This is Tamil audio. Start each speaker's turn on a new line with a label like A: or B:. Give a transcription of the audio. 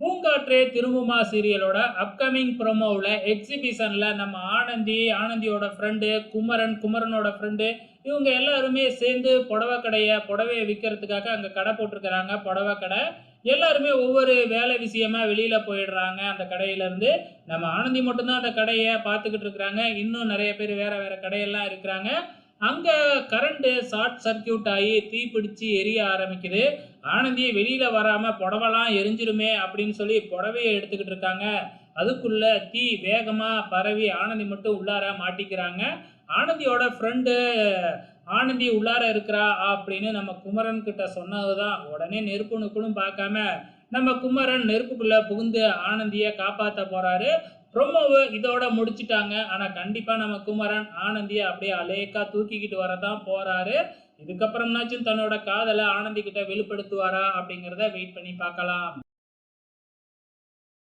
A: பூங்காற்றே திரும்புமா சீரியலோட அப்கமிங் ப்ரோமோவில் எக்ஸிபிஷனில் நம்ம ஆனந்தி ஆனந்தியோட ஃப்ரெண்டு குமரன் குமரனோட ஃப்ரெண்டு இவங்க எல்லாருமே சேர்ந்து புடவை கடையை புடவையை விற்கிறதுக்காக அங்கே கடை போட்டிருக்கிறாங்க. புடவை கடை. எல்லாருமே ஒவ்வொரு வேலை விஷயமா வெளியில் போயிடுறாங்க. அந்த கடையிலேருந்து நம்ம ஆனந்தி மட்டும்தான் அந்த கடையை பார்த்துக்கிட்டு இருக்கிறாங்க. இன்னும் நிறைய பேர் வேறு வேறு கடையெல்லாம் இருக்கிறாங்க. அங்கே கரண்ட்டு ஷார்ட் சர்க்கியூட் ஆகி தீ பிடிச்சி எரிய ஆரம்பிக்குது. ஆனந்தி வெளியில் வராமல் புடவெல்லாம் எரிஞ்சிருமே அப்படின்னு சொல்லி புடவையை எடுத்துக்கிட்டு இருக்காங்க. அதுக்குள்ள தீ வேகமாக பரவி ஆனந்தி மட்டும் உள்ளார மாட்டிக்கிறாங்க. ஆனந்தியோட ஃப்ரெண்டு ஆனந்தி உள்ளார இருக்கிறா அப்படின்னு நம்ம குமரன் கிட்ட சொன்னதுதான். உடனே நெருப்பு நுக்குன்னு பார்க்காம நம்ம குமரன் நெருப்புக்குள்ளே புகுந்து ஆனந்தியை காப்பாற்ற போகிறாரு ப்ரொமோவு இதோட முடிச்சிட்டாங்க. ஆனால் கண்டிப்பாக நம்ம குமரன் ஆனந்தியை அப்படியே அலேக்கா தூக்கிக்கிட்டு வரதான் போறாரு. இதுக்கப்புறம்னாச்சும் தன்னோட காதலை ஆனந்தி கிட்ட வெளிப்படுத்துவாரா அப்படிங்கிறத வெயிட் பண்ணி பார்க்கலாம்.